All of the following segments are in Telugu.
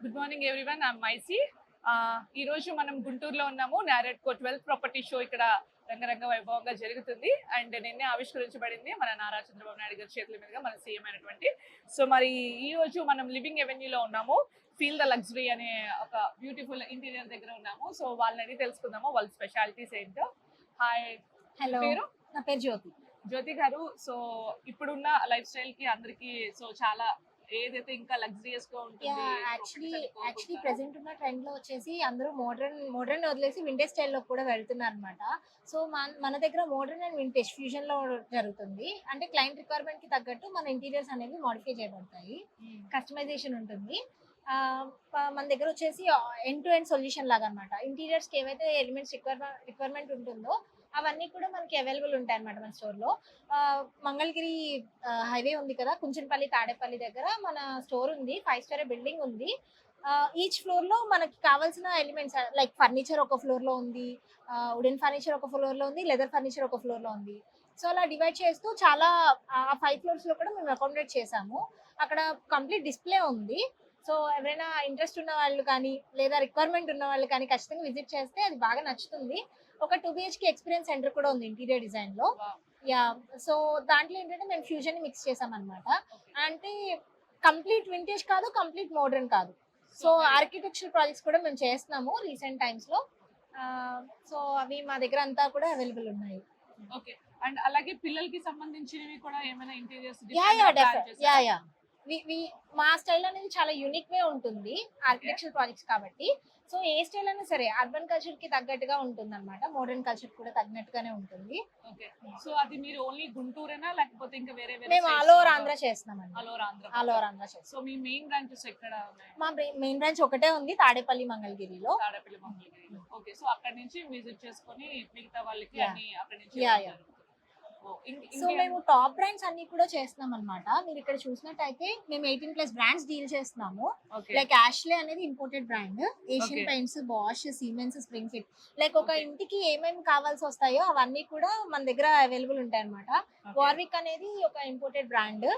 గుడ్ మార్నింగ్ ఎవ్రీవన్ ఐమ్ మైసీ ఈ రోజు మనం గుంటూరులో ఉన్నాము. NAREDCO twelfth property show ఇక్కడ రంగరంగ వైభవంగా జరుగుతుంది. అండ్ నిన్నే ఆవిష్కరించబడింది మన నారా చంద్రబాబు నాయుడు గారి చేతుల మీదుగా మన సీఎం అయినటువంటి. సో మరి ఈ రోజు మనం లివింగ్ ఎవెన్యూలో ఉన్నాము. ఫీల్ ద లగ్జరీ అనే ఒక బ్యూటిఫుల్ ఇంటీరియర్ దగ్గర ఉన్నాము. సో వాళ్ళని తెలుసుకుందాము. వాళ్ళ స్పెషాలిటీస్ ఏంటో. హాయ్ హలో పేరు? నా పేరు జ్యోతి. జ్యోతి గారు. సో ఇప్పుడున్న లైఫ్ స్టైల్కి అందరికి సో చాలా ఏదైతే ఇంకా లగ్జరియస్గా ఉంటుంది యాక్చువల్లీ యాక్చువల్లీ. ప్రెసెంట్ ఉన్న ట్రెండ్లో వచ్చేసి అందరూ మోడర్న్ మోడర్న్ వదిలేసి వింటేజ్ స్టైల్లో కూడా వెళ్తున్నారు అనమాట సో మన దగ్గర మోడర్న్ అండ్ వింటేజ్ ఫ్యూజన్లో జరుగుతుంది అంటే క్లయింట్ రిక్వైర్మెంట్కి తగ్గట్టు మన ఇంటీరియర్స్ అనేవి మోడిఫై చేయబడతాయి. కస్టమైజేషన్ ఉంటుంది ఆ, ప- మన దగ్గర వచ్చేసి ఎండ్ టు ఎండ్ సొల్యూషన్ లాగా అనమాట ఇంటీరియర్స్కి ఏవైతే ఎలిమెంట్స్ రిక్వైర్మెంట్ రిక్వైర్మెంట్ ఉంటుందో అవన్నీ కూడా మనకి అవైలబుల్ ఉంటాయి అనమాట మన స్టోర్లో మంగళగిరి హైవే ఉంది కదా కుంచనపల్లి తాడేపల్లి దగ్గర మన స్టోర్ ఉంది. ఫైవ్ స్టార్ బిల్డింగ్ ఉంది. ఈచ్ ఫ్లోర్లో మనకి కావాల్సిన ఎలిమెంట్స్ లైక్ ఫర్నిచర్ ఒక ఫ్లోర్లో ఉంది వుడెన్ ఫర్నిచర్ ఒక ఫ్లోర్లో ఉంది లెదర్ ఫర్నిచర్ ఒక ఫ్లోర్లో ఉంది. సో అలా డివైడ్ చేస్తూ చాలా ఆ ఫైవ్ ఫ్లోర్స్లో కూడా మేము అకామిడేట్ చేసాము అక్కడ కంప్లీట్ డిస్ప్లే ఉంది. సో ఎవరైనా ఇంట్రెస్ట్ ఉన్న వాళ్ళు కానీ లేదా రిక్వైర్మెంట్ ఉన్న వాళ్ళు కానీ ఖచ్చితంగా విజిట్ చేస్తే అది బాగా నచ్చుతుంది. ఒక టూ బిహెచ్కి ఎక్స్పీరియన్స్ సెంటర్ కూడా ఉంది ఇంటీరియర్ డిజైన్లో. యా సో దాంట్లో ఏంటంటే మేము ఫ్యూజన్ మిక్స్ చేసాం అనమాట అంటే కంప్లీట్ వింటేజ్ కాదు కంప్లీట్ మోడర్న్ కాదు. సో ఆర్కిటెక్చర్ ప్రాజెక్ట్స్ కూడా మేము చేస్తున్నాము రీసెంట్ టైమ్స్లో. సో అవి మా దగ్గర అంతా కూడా అవైలబుల్ ఉన్నాయి. ఓకే అండ్ అలాగే పిల్లలకి సంబంధించినవి కూడా ఏమైనా interiors yeah yeah yeah yeah మా స్టైల్ అనేది చాలా యూనిక్ వే ఉంటుంది ఆర్కిటెక్చర్ ప్రాజెక్ట్స్ కాబట్టి. సో ఏ స్టైల్ అయినా సరే అర్బన్ కల్చర్కి తగ్గట్టుగా ఉంటుంది అనమాట మోడర్న్ కల్చర్ కూడా తగినట్టుగానే ఉంటుంది. ఓకే సో అది మీరు ఓన్లీ గుంటూరేనా లేకపోతే ఇంకా వేరే వేరే మేము ఆల్ ఓవర్ ఆంధ్ర చేస్తున్నామండి. All over Andhra. All over Andhra so మీ మెయిన్ బ్రాంచెస్ ఎక్కడ మా మెయిన్ బ్రాంచ్ ఒకటే ఉంది తాడేపల్లి మంగళగిరిలో. తాడేపల్లి మంగళగిరి ఓకే సో అక్కడ నుంచి విజిట్ చేసుకొని మిగతా వాళ్ళకి. అన్ని అక్కడ నుంచి సో మేము టాప్ బ్రాండ్స్ అన్ని కూడా చేస్తున్నాం అనమాట మీరు ఇక్కడ చూసినట్టయితే మేము ఎయిటీన్ ప్లస్ బ్రాండ్స్ డీల్ చేస్తున్నాము. లైక్ యాష్లే అనేది imported brand Asian. Paints Bosch Siemens spring fit like ఒక. ఇంటికి ఏమేమి కావాల్సి వస్తాయో అవన్నీ కూడా మన దగ్గర అవైలబుల్ ఉంటాయి అనమాట వార్విక్ అనేది ఒక imported brand.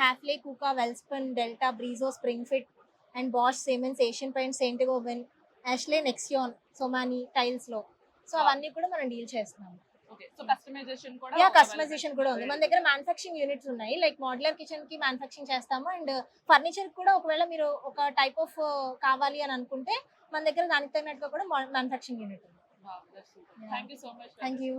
Hafele Kuka Welspun Delta Brizo spring fit and Bosch Siemens Asian Paints Saint oven Ashley Nexion Somany టైల్స్లో. సో. అవన్నీ కూడా మనం డీల్ చేస్తున్నాం యా. కస్టమైజేషన్ కూడా ఉంది. మన దగ్గర మ్యానుఫాక్చరింగ్ యూనిట్స్ ఉన్నాయి. లైక్ మోడ్యులర్ కిచెన్కి మ్యానుఫాక్చరింగ్ చేస్తాము. అండ్ ఫర్నిచర్ కూడా ఒకవేళ మీరు ఒక టైప్ ఆఫ్ కావాలి అని అనుకుంటే మన దగ్గర దానికి తగినట్టుగా కూడా మ్యానుఫాక్చరింగ్ యూనిట్ ఉంది. Thank you